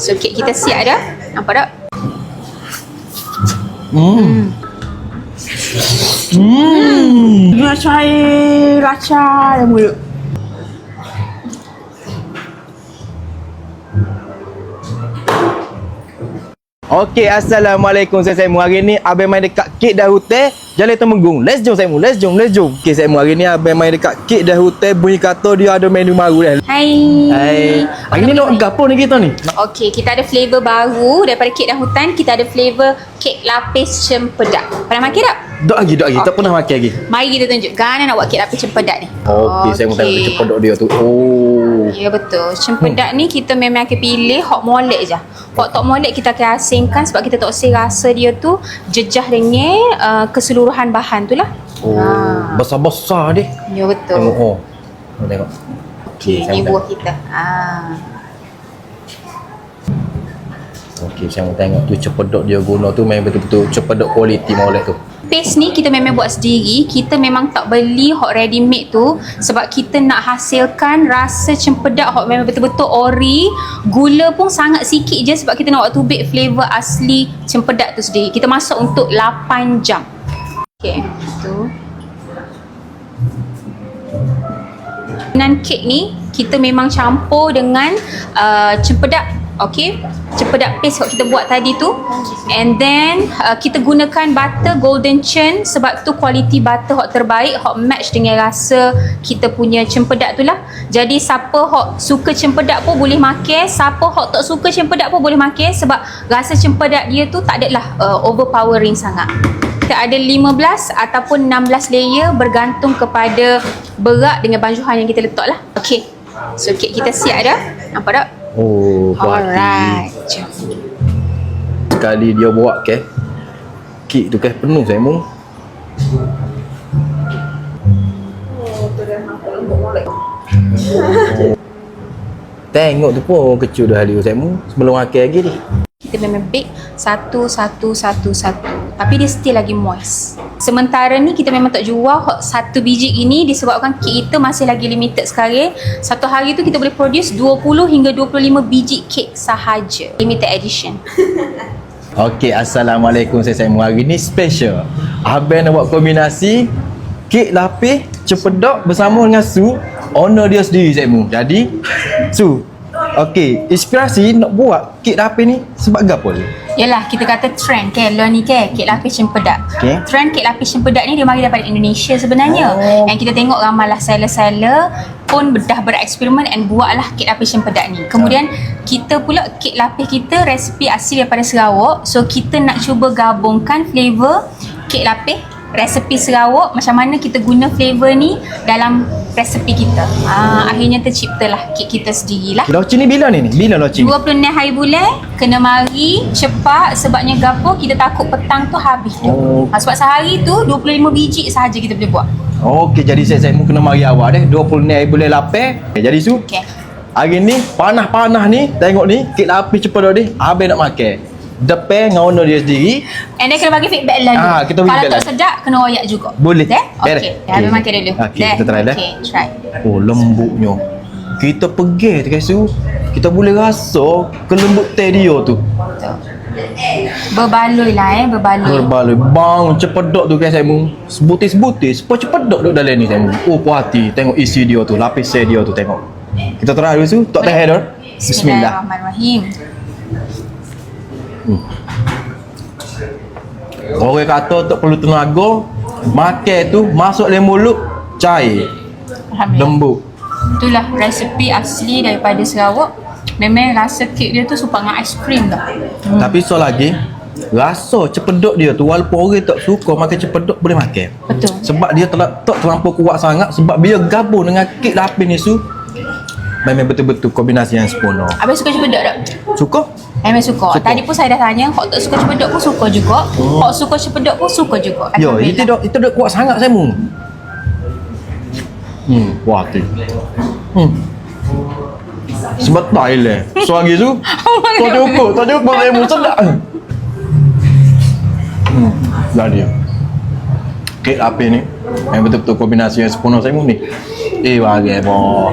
So kek kita siap dah. Nampak tak? Hmm. Hmm. Rasa air, rasa yang mulut. Okey, Assalamualaikum saya Saimu. Hari ni abang main dekat Kek Dah Hotel, Jalan Temenggung. Let's jom Saimu, let's jom, let's jom. Okey Saimu, hari ni abang main dekat Kek Dah Hotel, bunyi kata dia ada menu baru dah. Hai. Hai. Hari ni nak gapo ni kita ni? Okey, kita ada flavor baru daripada kek dan hutan. Kita ada flavor kek lapis cempedak. Pernah makan tak? Dok lagi, dok lagi. Tak Okey. pernah makan lagi. Mari kita tunjuk Gana nak buat kek lapis cempedak ni. Okey, saya mau tengok Okey. cepat dok dia tu. Oh. Ya betul. Cempedak ni kita memang akan pilih hot molek je. Hot top molek kita akan asingkan sebab kita tak usah rasa dia tu jejah dengan uh, keseluruhan bahan tu lah. Oh, Ha. besar-besar dia. Ya betul. Tengok oh. Tengok, Tengok. Okey, saya ni mau buah kita. Ah. Okey, saya mau tengok tu cepedok dia guna tu memang betul-betul cepedok kualiti molek tu. Paste ni kita memang buat sendiri. Kita memang tak beli hot ready made tu sebab kita nak hasilkan rasa cempedak hot memang betul-betul ori. Gula pun sangat sikit je sebab kita nak buat tu bake flavor asli cempedak tu sendiri. Kita masak untuk 8 jam. Okay, tu. Kek ni kita memang campur dengan uh, cempedak Okay, cempedak paste yang kita buat tadi tu. And then uh, kita gunakan butter golden churn sebab tu kualiti butter hot terbaik. Hot match dengan rasa kita punya cempedak tu lah. Jadi siapa hot suka cempedak pun boleh makan. Siapa hot tak suka cempedak pun boleh makan sebab rasa cempedak dia tu tak adalah uh, overpowering sangat kita ada 15 ataupun 16 layer bergantung kepada berat dengan banjuhan yang kita letak lah. Okay. So kek kita siap dah. Nampak tak? Oh. Alright. Jom. Sekali dia buat ke kek tu kan penuh saya mu. Tengok tu pun kecil dah halus saya mu sebelum makan lagi ni. Kita memang bake satu, satu, satu, satu. Tapi dia still lagi moist. Sementara ni kita memang tak jual hot satu biji ini disebabkan kek kita masih lagi limited sekali. Satu hari tu kita boleh produce 20 hingga 25 biji kek sahaja. Limited edition. Okey, Assalamualaikum saya Saimu. Hari ni special. Abang nak buat kombinasi kek lapis cepedok bersama dengan Su. Owner dia sendiri Saimu. Jadi, Su, Okey, inspirasi nak buat kek lapis ni sebab apa ni? Yalah, kita kata trend ke lo ni ke kek lapis cempedak. Okey. Trend kek lapis cempedak ni dia mari daripada Indonesia sebenarnya. Oh. Yang kita tengok ramailah seller-seller pun dah bereksperimen and buatlah kek lapis cempedak ni. Kemudian kita pula kek lapis kita resipi asli daripada Sarawak. So kita nak cuba gabungkan flavor kek lapis resepi Sarawak macam mana kita guna flavor ni dalam resepi kita. Ah, akhirnya terciptalah kek kita sendirilah. Launching ni bila ni? Bila launching? 26 hari bulan kena mari cepat sebabnya gapo kita takut petang tu habis tu. Oh. Ha, sebab sehari tu 25 biji sahaja kita boleh buat. Okey, jadi saya Saimu kena mari awal deh. 20 ni boleh lapis. Okay, jadi Su, Okey. hari ni panah-panah ni tengok ni kek lapis cepedok ni. Abang nak makan. Depan dengan owner dia sendiri. And then kena bagi feedback dulu. Ah, kita Kalau tak lah. sedap kena royak juga. Boleh. Deh? Beres. Okey. Okey. Okay. Habis makan dulu. Okey, kita try dah. Okey, try. Oh, lembutnya. Kita pergi tu guys. Kita boleh rasa kelembutan dia tu. Betul. Berbaloi lah eh, berbaloi. Berbaloi bang cepedok tu guys saya mu. Sebutis-sebutis, apa cepedok duk dalam ni saya mu. Oh puas hati tengok isi dia tu, lapis dia tu tengok. Kita try dulu Su. Tak tahan dah. Bismillah. Bismillahirrahmanirrahim. Orang kata tak perlu tenaga, makan tu masuk dalam mulut cair, Alhamdulillah. lembut. Itulah resepi asli daripada Sarawak. Memang rasa kek dia tu serupa dengan aiskrim dah. Hmm. Tapi so lagi Rasa cepedok dia tu Walaupun orang tak suka makan cepedok Boleh makan Betul. Sebab dia telah, tak terlampau kuat sangat Sebab bila gabung dengan kek lapis ni su Memang betul-betul kombinasi yang sempurna Habis suka cempedak tak? Suka? Memang suka. Suka. Tadi pun saya dah tanya, hok tak suka cempedak pun suka juga. Oh. Hok suka cempedak pun suka juga. Ya, itu dah itu dah kuat sangat saya mu. Hmm, kuat hati. Hmm. Sebab Thailand. So lagi tu. Tak cukup, tak cukup saya mu sedap. Hmm, dah dia. Kek lapis ni yang betul-betul kombinasi yang sempurna saya mu ni. Eh, boh.